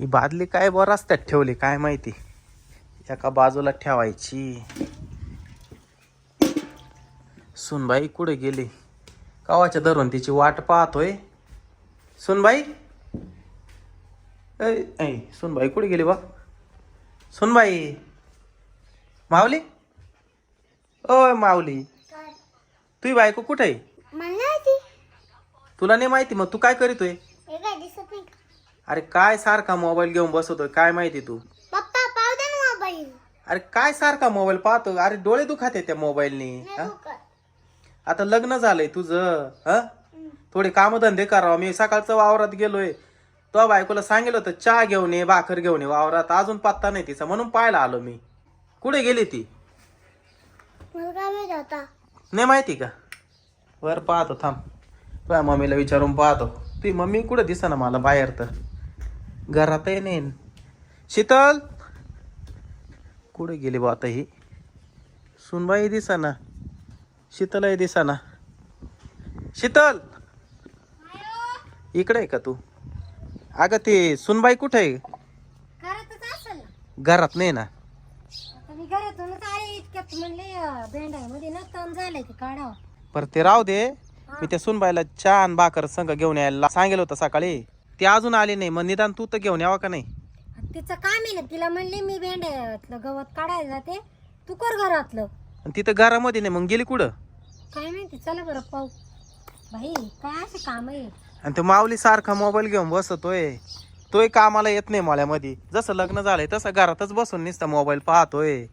ही बादली काय बरं रस्त्यात ठेवली काय माहिती? एका बाजूला ठेवायची. सुनबाई कुठे गेली? कावाच्या धरून तिची वाट पाहतोय. सुनबाई? ऐ सुनबाई कुठे गेली बा सुनबाई? माऊली? ओय माऊली. तुझी बायको कुठे आहे? तुला नाही माहिती मग तू काय करीतोय अरे काय सारखा मोबाईल घेऊन बसवतोय काय माहिती तू? पप्पा पाहू दे ना मोबाईल अरे काय सारखा मोबाईल पाहतो? अरे डोळे दुखाते त्या मोबाईलनी. आता लग्न झालंय तुझं ह? थोडे कामधंदे करावं. मी सकाळचं वावरात गेलोय. तो बायकोला सांगितलं होतं चहा घेऊन ये भाकर घेऊन ये वावरात. अजून पत्ता नाही तिचा. म्हणून पाहायला आलो मी. कुठे गेली ती? नाही माहिती का? वर पाहतो थांब. तुझ्या मम्मीला विचारून पाहतो. तुझी मम्मी कुठं दिसा ना मला बाहेर तर? घरातही नाही शीतल! कुठे गेली बा आता ही? सुनबाई दिसा ना शीतलही दिसा ना शीतल! इकडे आहे का तू? अगं ते सुनबाई कुठे आहे? घरातच असेल ना. घरात नाही ना. आता मी घरातूनच आले इतक्यात म्हणले भेंडामध्ये ना तण झालंय ते काढावं. पर ते राहू दे. मी त्या सुनबाईला चहा आणि भाकर संघ घेऊन यायला सांगेल होतं सकाळी. ते अजून आले नाही. मग निदान तू तर घेऊन यावा का नाही? तिचं काम आहे ना तिला म्हणले मी भेंड्यातलं गवत काढायला जाते. तू कर घरातलं. आणि तिथं घरामध्ये नाही मग गेली कुठं? काय माहिती चला बरं पाहू. बाई काय असे काम आहे आणि ते माऊली सारखा मोबाईल घेऊन बसतोय. तोय कामाला येत नाही मळ्यामध्ये. जसं लग्न झालंय तसं घरातच बसून नुसता मोबाईल पाहतोय.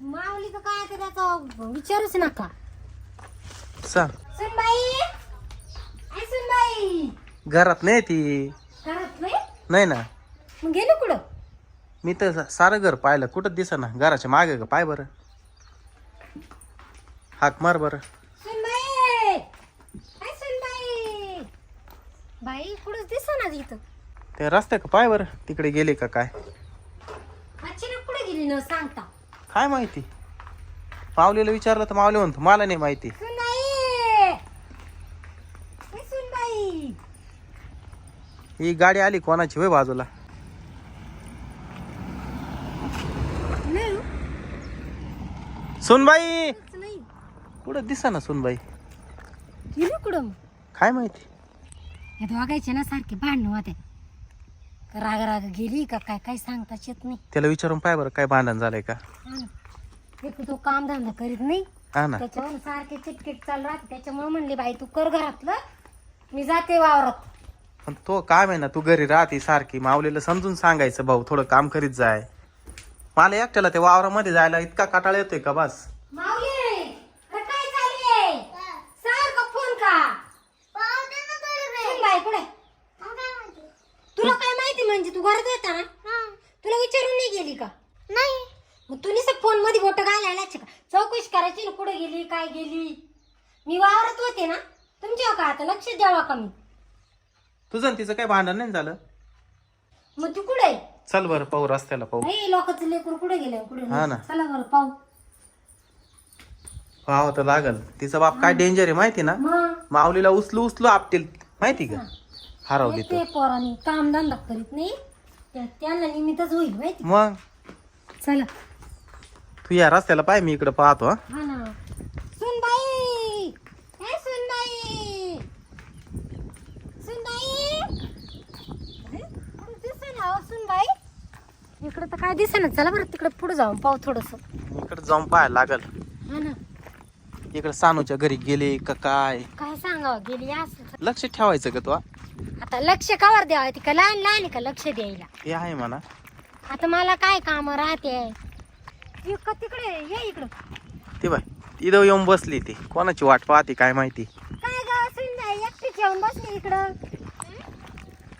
माऊलीचं काय आता त्याचा विचारूच नका. सांग आई सुनबाई! घरात नाही ती. घरात नाही? नाही ना. मग गेलो कुठं? मी तर सारं घर पाहिलं. कुठं दिसा ना घराच्या मागे का पाय बरं. हाक मार बरं. सुनबाई! आई सुनबाई! बाई कुठंच दिसना इथं? ते रस्त्या का पाय बरं? तिकडे गेले का काय? अचानक कुठे गेली न सांगता? काय माहिती? माऊलीला विचारलं तर माऊली म्हणतो मला नाही माहिती. सुनबाई! ए सुनबाई! ही गाडी आली कोणाची वय बाजूला? हो, सुनबाई! कुठं दिसा ना सुनबाई? गेली कुठं काय माहिती? हे दोघायचे ना सारखे भांडणं होते. राग राग गेली का काय काय सांगताच येत नाही. त्याला विचारून पाय बरं काय भांडण झालंय का? हा ना. एक तो काम धंदा करीत नाही. हा ना. त्याच्यावर सारखे चिटकिट चालू राहते. त्याच्यामुळे म्हणली बाई तू कर घरातलं. मी जाते वावरात. पण तो काय आहे ना तू घरी राहते सारखी. माऊलीला समजून सांगायचं भाऊ थोडं काम करीत जाय. मला एकट्याला ते वावरामध्ये जायला इतका काटाळा येतोय का बस? माऊली का काय चालू आहे सारखं फोन का? पाहू दे ना थोडी वेळ. सुनबाई कुठे? मग काय माहिती? तुला काय माहिती म्हणजे तू घरात होता ना? हा. तुला विचारून नाही गेली का? नाही. मग तू निसं फोनमध्ये बोट घालायला का? चौकशी करायची ना कुठे गेली काय गेली? मी वावरत होते ना तुमच्या का आता लक्ष द्यावा का मी? तुझं आणि तिचं काय भांडण नाही झालं? मग तू कुठे चल बरं पाहू रस्त्याला पाहू. नाही लोकांचं लेकरू कुठे गेलं कुठे हा ना. चला बरं पाहू. पाहावं तर लागल. तिचा बाप काय डेंजर आहे माहिती ना? मग? माऊलीला उचलू उचलू आपतील माहिती का? हरवली ते. पोरांनी. काम धंदा करीत नाही. त्या- त्यांना निमित्तच होईल माहिती मग? चला. तू या रस्त्याला पाय मी इकडे पाहतो हा. हा ना सुनबाई ए सुनबाई सुनबाई अरे, कोण दिसेना हो सुनबाई तर काय दिसेना चला बरं तिकडे पुढे जाऊन पाहू थोडस. इकडे जाऊन पाहायला लागल. हा ना. इकडे सानूच्या घरी गेले का काय? काय सांगावं गेली असं लक्ष ठेवायचं का तू? हा? आता लक्ष कावर द्यावं ती का लहान लहान आहे का लक्ष द्यायला? ते आहे म्हणा. आता मला काय काम राहते? इक- तिकडे ये इकडं. ते बाय इथं येऊन बसली ती. कोणाची वाट पाहते काय माहिती? काय गाव सुनबाई एकटीच येऊन बसली इकडं.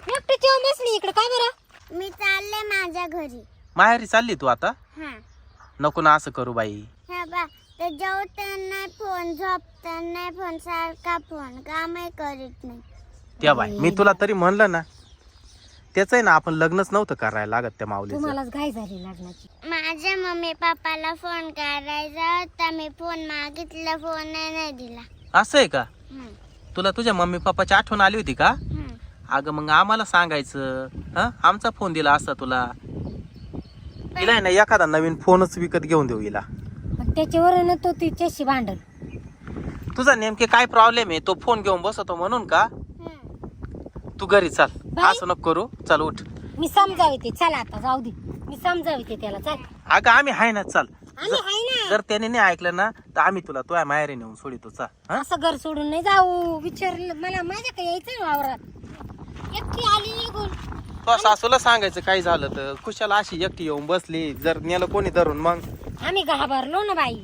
एकटीच येऊन बसली इकडं काय बरं? मी चालले माझ्या घरी. माहेरी चालली तू आता? हा. नको ना असं करू बाई. हा बा ते जेवताना नाही फोन झोपताना नाही फोन सारखा फोन कामही करीत नाही. त्या बाई मी तुला तरी म्हणलं ना त्याच आहे ना आपण लग्नच नव्हतं करायला लागत त्या माऊलीचं. तुम्हालाच घाई झाली लग्नाची. माझ्या मम्मी पप्पाला फोन करायचा होता मी फोन मागितला फोन नाही दिला. असं आहे का? हम्म, तुला तुझ्या मम्मी पप्पाची आठवण आली होती का? हम्म. अगं मग आम्हाला सांगायचं हा? आमचा फोन दिला असता तुला. आहे ना एखादा नवीन फोनच विकत घेऊन देऊ हिला. मग त्याच्यावर तो तिच्याशी भांडल तुझा नेमके काय प्रॉब्लेम आहे? तो फोन घेऊन बसवतो म्हणून का? तू घरी चाल. बाई. असं नको करू. चल उठ. मी समजावते. चला आता जाऊ दे. मी समजावते त्याला. चल. अगं आम्ही आहे ना चल. आम्ही आहे ना. जर त्याने नाही ऐकलं ना तर आम्ही तुला तुझ्या माहेरी नेऊन सोडितो. चा हा? असं घर सोडून नाही जाऊ. विचारलं मला माझ्या काय यायचं ना वावरात? एकटी आली. तो सासूला सांगायचं काय झालं तर कुशाला अशी एकटी येऊन बसली जर नेलं कोणी धरून मग. आम्ही घाबरलो ना बाई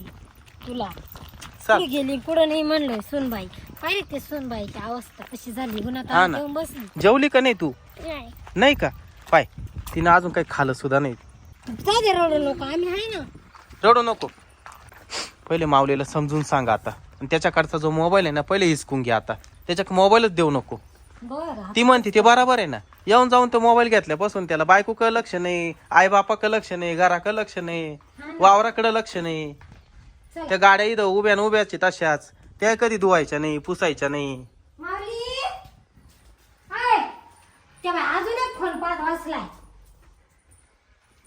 तुला. चल. गेली पुढं नाही म्हणलं सुनबाई पाहिजे ते सुनबाईची अवस्था कशी झाली गुन्हा हा ना. येऊन बसली. जेवली का नाही तू? नाही. नाही का? पाय तिनं अजून काही खाल्लं सुद्धा नाही. जाऊ दे रडू लोक आम्ही आहे ना. रडू नको. पहिले माऊलीला समजून सांग आता. आणि त्याच्याकडचा जो मोबाईल आहे ना पहिले हिसकून घ्या आता. त्याच्या मोबाईलच देऊ नको. बरं. ती म्हणते ते बरोबर आहे ना. येऊन जाऊन तो मोबाईल घेतल्यापासून त्याला बायको लक्ष नाही आई बापाकडे लक्ष नाही घराकडे लक्ष नाही वावराकडे लक्ष नाही. चला. त्या गाड्या इथं उभ्या न उभ्याच तशाच. त्या कधी धुवायच्या नाही पुसायच्या नाही. माऊली हाय त्या बाई अजून एक फोन पाहत वाचलाय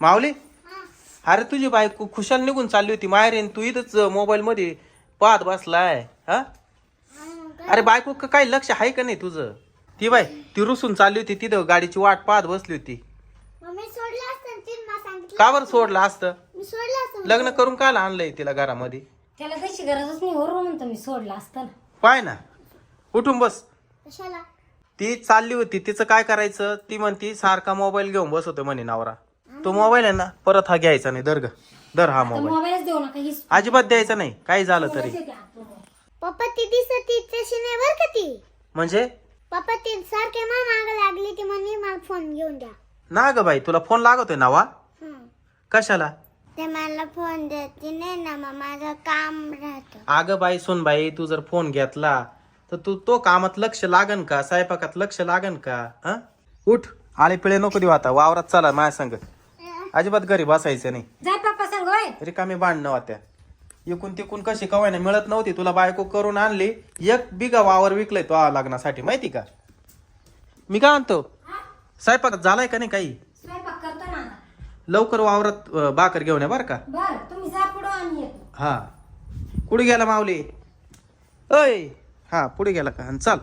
माऊली? अरे तुझी बायको खुशाल निघून चालली होती माहेर तू इथंच मोबाईल मध्ये पाहत बसलाय हा? अरे बायको का काही लक्ष आहे का नाही तुझं? ती बाय ती रुसून चालली होती तिथं गाडीची वाट पाहत बसली होती. मम्मी सोडलं असतं तिने मला सांगितलं. का बरं सोडलं असतं? मी सोडलं असतं लग्न करून काल आणलंय तिला घरामध्ये? त्याला तशी गरजच नाही वरून म्हणतो मी सोडलं असतं ना. पाय ना. उठून बस. कशाला? ती चालली होती तिचं काय करायचं? ती म्हणती सारखा मोबाईल घेऊन बसवतो म्हणे नवरा. तो मोबाईल आहे ना परत हा घ्यायचा नाही दर ग. दर हा तर मोबाईल. मोबाईलच देऊ नका अजिबात द्यायचा नाही काही झालं तरी. पप्पा ती दिसत ती तशी नाही बरं का ती. म्हणजे? पप्पा ती सारखे मा माग लागली ती म्हणे मला फोन घेऊन द्या. ना ग बाई तुला फोन लागतोय नावा हं. कशाला? ते मला फोन देते नाही ना मग माझं काम राहतं. अगं बाई सुन बाई तू जर फोन घेतला तर तू तो कामात लक्ष लागन का? स्वयंपाकात लक्ष लागन का? हा? उठ आळे पिळे नको देऊ आता वावरात चला माझ्या संग. अजिबात घरी बसायचं नाही. जाय पप्पा सांग होय. रिकामी भांडणं होत्या. एकूण तिकून कशी कवायना मिळत नव्हती तुला बायको करून आणली एक बिगा वावर विकलंय तो आ लग्नासाठी माहिती का? मी काय आणतो स्वयंपाक झालाय का नाही काही. लवकर वावरात अं, भाकर घेऊन या बरं का. हा. कुठे गेला माऊली? अय हा पुढे गेला का? आणि चाल.